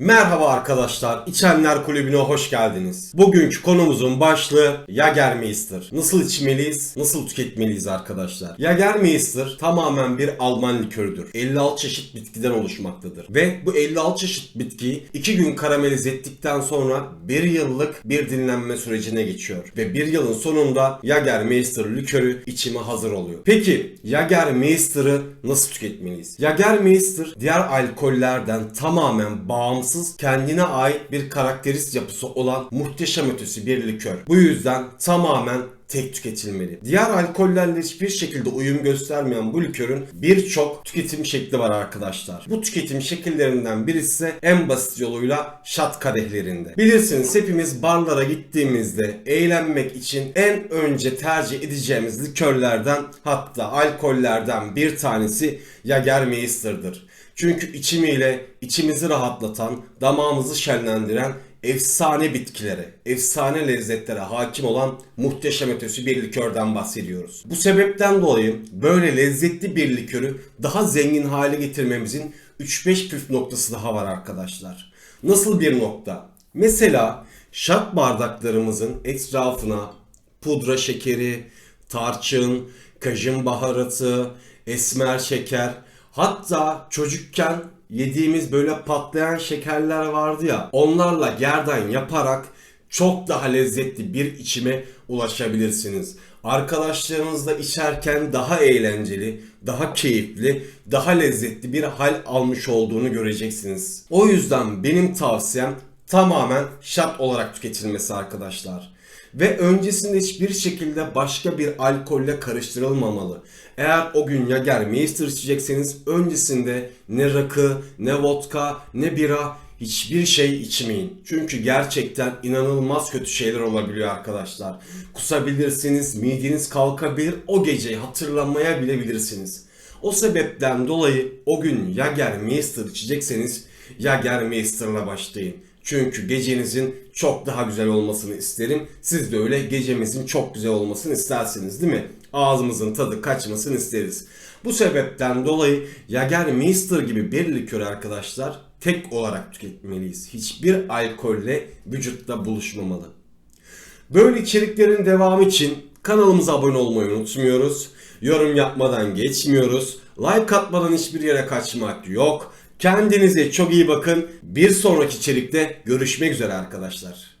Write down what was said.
Merhaba arkadaşlar, İçenler Kulübü'ne hoş geldiniz. Bugünkü konumuzun başlığı Jagermeister. Nasıl içmeliyiz, nasıl tüketmeliyiz arkadaşlar? Jagermeister tamamen bir Alman likörüdür. 56 çeşit bitkiden oluşmaktadır. Ve bu 56 çeşit bitkiyi 2 gün karamelize ettikten sonra 1 yıllık bir dinlenme sürecine geçiyor. Ve 1 yılın sonunda Jagermeister likörü içime hazır oluyor. Peki Jagermeister'ı nasıl tüketmeliyiz? Jagermeister diğer alkollerden tamamen bağımsız kendine ait bir karakterist yapısı olan muhteşem ötesi bir likör. Bu yüzden tamamen tek tüketilmeli. Diğer alkollerle hiçbir şekilde uyum göstermeyen bu likörün birçok tüketim şekli var arkadaşlar. Bu tüketim şekillerinden birisi ise en basit yoluyla şat kadehlerinde. Bilirsiniz hepimiz barlara gittiğimizde eğlenmek için en önce tercih edeceğimiz likörlerden hatta alkollerden bir tanesi Jagermeister'dır. Çünkü içimiyle içimizi rahatlatan, damağımızı şenlendiren efsane bitkilere, efsane lezzetlere hakim olan muhteşem ötesi bir likörden bahsediyoruz. Bu sebepten dolayı böyle lezzetli bir likörü daha zengin hale getirmemizin 3-5 püf noktası daha var arkadaşlar. Nasıl bir nokta? Mesela şat bardaklarımızın etrafına pudra şekeri, tarçın, kajın baharatı, esmer şeker, hatta çocukken yediğimiz böyle patlayan şekerler vardı ya onlarla gerdan yaparak çok daha lezzetli bir içime ulaşabilirsiniz. Arkadaşlarınızla içerken daha eğlenceli, daha keyifli, daha lezzetli bir hal almış olduğunu göreceksiniz. O yüzden benim tavsiyem tamamen şat olarak tüketilmesi arkadaşlar. Ve öncesinde hiçbir şekilde başka bir alkolle karıştırılmamalı. Eğer o gün Jagermeister içecekseniz öncesinde ne rakı, ne vodka, ne bira hiçbir şey içmeyin. Çünkü gerçekten inanılmaz kötü şeyler olabiliyor arkadaşlar. Kusabilirsiniz, mideniz kalkabilir, o geceyi hatırlamaya bile bilirsiniz. O sebepten dolayı o gün Jagermeister içecekseniz Jagermeister'la başlayın. Çünkü gecenizin çok daha güzel olmasını isterim. Siz de öyle gecemizin çok güzel olmasını istersiniz değil mi? Ağzımızın tadı kaçmasını isteriz. Bu sebepten dolayı Jagermeister gibi bir likör arkadaşlar tek olarak tüketmeliyiz. Hiçbir alkolle vücutta buluşmamalı. Böyle içeriklerin devamı için kanalımıza abone olmayı unutmuyoruz. Yorum yapmadan geçmiyoruz. Like atmadan hiçbir yere kaçmak yok. Kendinize çok iyi bakın. Bir sonraki içerikte görüşmek üzere arkadaşlar.